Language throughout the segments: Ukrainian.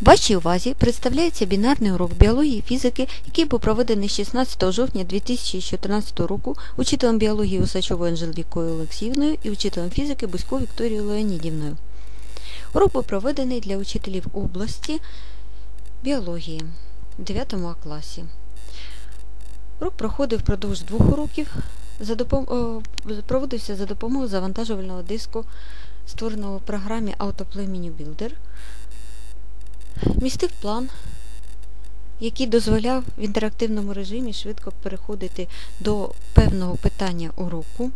Вашій увазі представляється бінарний урок біології і фізики, який був проведений 16 жовтня 2014 року учителем біології Усачовою Анжелікою Олексіївною і учителем фізики Бузько Вікторією Леонідівною. Урок був проведений для учителів області біології в 9 класі. Урок проходив впродовж двох уроків, за допом... проводився за допомогою завантажувального диску, створеного в програмі Autoplay Menu Builder містив план, який дозволяв в інтерактивному режимі швидко переходити до певного питання уроку.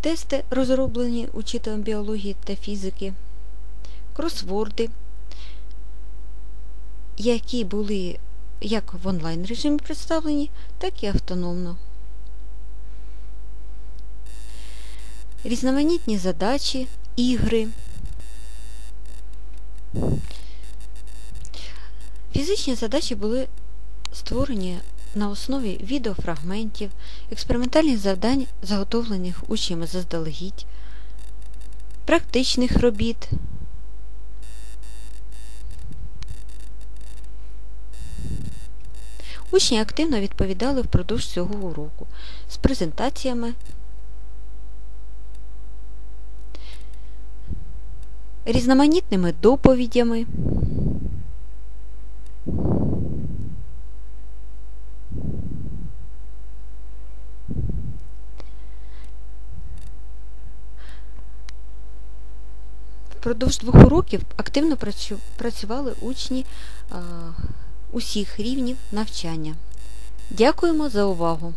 Тести, розроблені учителем біології та фізики, кросворди, які були як в онлайн режимі представлені, так і автономно. Різноманітні задачі, ігри. Фізичні задачі були створені на основі відеофрагментів, експериментальних завдань, заготовлених учнями заздалегідь, практичних робіт. Учні активно відповідали впродовж цього уроку з презентаціями, різноманітними доповідями. Впродовж двох уроків активно працювали учні усіх рівнів навчання. Дякуємо за увагу!